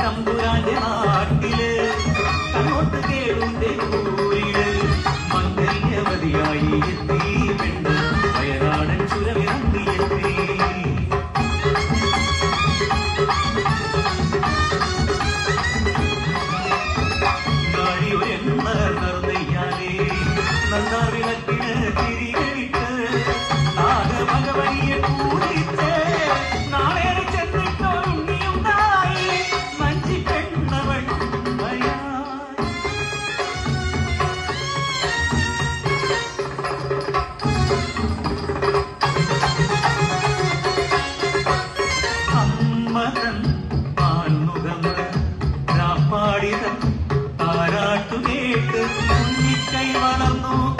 തമ്പുരാന്റെ നാട്ടിൽ കണ്ണോട്ട് കേടുണ്ടേ കേട്ട് കുഞ്ഞിക്കൈ വളർന്നു.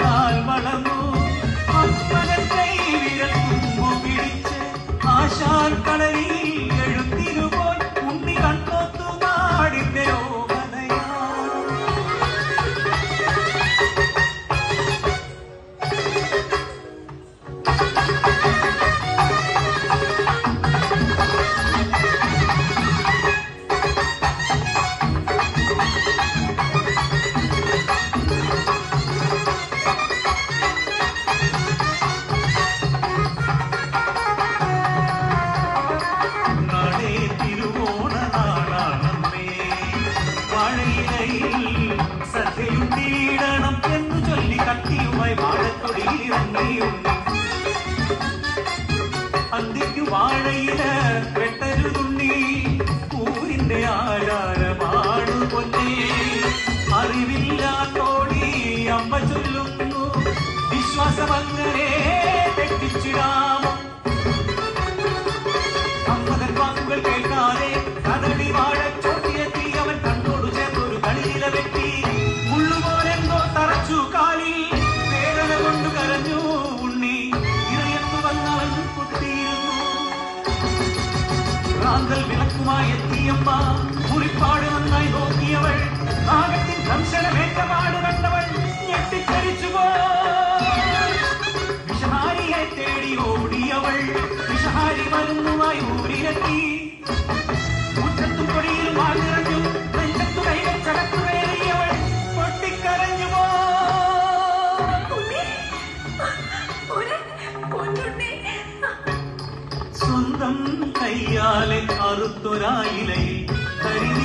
നന്മ ചൊല്ലുന്നു. വിശ്വാസമങ്ങനെ തെട്ടിച്ചിടാമോ അമ്മകൻ വാക്കുകൾ കേൾക്കാതെ കതടി വാഴച്ചോട്ടിയെത്തി അവൻ കണ്ണോട് ചേർന്നൊരു കളിയില വെട്ടി. മുള്ളുപോലെന്തോ തറച്ചു കാലി. വേദന കൊണ്ട് കരഞ്ഞു ഉണ്ണി. ഇറയെന്നു വന്നവൻ കുത്തിയിരുന്നു പ്രാന്തൽ വിളക്കുമായി എത്തിയമ്മ. മുറിപ്പാട് നന്നായി നോക്കി. മരുന്നുമായി ഊരിയെത്തി മുറ്റത്തും കൊടിയിലും ആഞ്ഞിറഞ്ഞു നെഞ്ചത്തുറയിലെ ചടക്കുറയേറിയവൾ പൊട്ടിക്കരഞ്ഞു സ്വന്തം കയ്യാലെ അറുത്തൊരായിലയിൽ കരുതി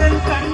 Tinh